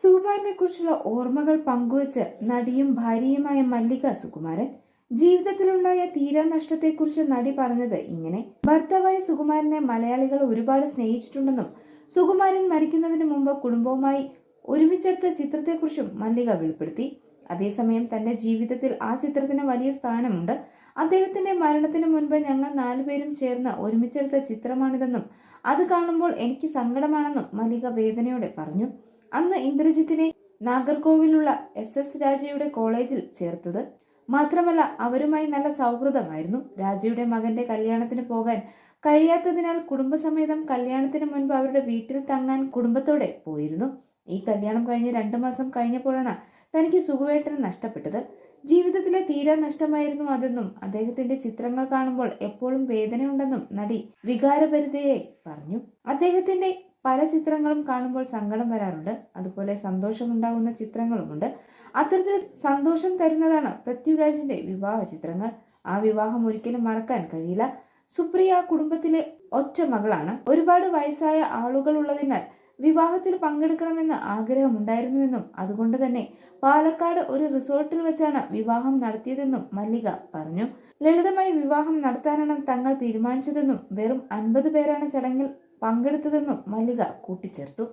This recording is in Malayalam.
സുകുമാരനെ കുറിച്ചുള്ള ഓർമ്മകൾ പങ്കുവച്ച് നടിയും ഭാര്യയുമായ മല്ലിക സുകുമാരൻ ജീവിതത്തിലുണ്ടായ തീരാനഷ്ടത്തെക്കുറിച്ച് നടി പറഞ്ഞത് ഇങ്ങനെ. ഭർത്താവായ സുകുമാരനെ മലയാളികൾ ഒരുപാട് സ്നേഹിച്ചിട്ടുണ്ടെന്നും സുകുമാരൻ മരിക്കുന്നതിന് മുമ്പ് കുടുംബവുമായി ഒരുമിച്ചെടുത്ത ചിത്രത്തെക്കുറിച്ചും മല്ലിക വെളിപ്പെടുത്തി. അതേസമയം തന്റെ ജീവിതത്തിൽ ആ ചിത്രത്തിന് വലിയ സ്ഥാനമുണ്ട്. അദ്ദേഹത്തിന്റെ മരണത്തിന് മുൻപ് ഞങ്ങൾ നാലുപേരും ചേർന്ന് ഒരുമിച്ചെടുത്ത ചിത്രമാണിതെന്നും അത് കാണുമ്പോൾ എനിക്ക് സങ്കടമാണെന്നും മല്ലിക വേദനയോടെ പറഞ്ഞു. അന്ന് ഇന്ദ്രജിത്തിനെ നാഗർകോവിലുള്ള എസ് എസ് രാജയുടെ കോളേജിൽ ചേർത്തത്. മാത്രമല്ല അവരുമായി നല്ല സൗഹൃദമായിരുന്നു. രാജയുടെ മകന്റെ കല്യാണത്തിന് പോകാൻ കഴിയാത്തതിനാൽ കുടുംബസമേതം കല്യാണത്തിന് മുൻപ് അവരുടെ വീട്ടിൽ തങ്ങാൻ കുടുംബത്തോടെ പോയിരുന്നു. ഈ കല്യാണം കഴിഞ്ഞ് രണ്ടു മാസം കഴിഞ്ഞപ്പോഴാണ് തനിക്ക് സുഖവേട്ടൻ നഷ്ടപ്പെട്ടത്. ജീവിതത്തിലെ തീരാ നഷ്ടമായിരുന്നു അതെന്നും അദ്ദേഹത്തിന്റെ ചിത്രങ്ങൾ കാണുമ്പോൾ എപ്പോഴും വേദനയുണ്ടെന്നും നടി വികാരഭരിതയായി പറഞ്ഞു. അദ്ദേഹത്തിന്റെ പല ചിത്രങ്ങളും കാണുമ്പോൾ സങ്കടം വരാറുണ്ട്. അതുപോലെ സന്തോഷമുണ്ടാകുന്ന ചിത്രങ്ങളുമുണ്ട്. അത്തരത്തിൽ സന്തോഷം തരുന്നതാണ് പൃഥ്വിരാജിന്റെ വിവാഹ ചിത്രങ്ങൾ ആ വിവാഹം ഒരിക്കലും മറക്കാൻ കഴിയില്ല. സുപ്രിയ കുടുംബത്തിലെ ഒറ്റ മകളാണ്. ഒരുപാട് വയസ്സായ ആളുകൾ ഉള്ളതിനാൽ വിവാഹത്തിൽ പങ്കെടുക്കണമെന്ന് ആഗ്രഹമുണ്ടായിരുന്നുവെന്നും അതുകൊണ്ട് തന്നെ പാലക്കാട് ഒരു റിസോർട്ടിൽ വെച്ചാണ് വിവാഹം നടത്തിയതെന്നും മല്ലിക പറഞ്ഞു. ലളിതമായി വിവാഹം നടത്താനാണ് തങ്ങൾ തീരുമാനിച്ചതെന്നും വെറും അൻപത് പേരാണ് ചടങ്ങിൽ പങ്കെടുത്തതെന്നും മല്ലിക കൂട്ടിച്ചേർത്തു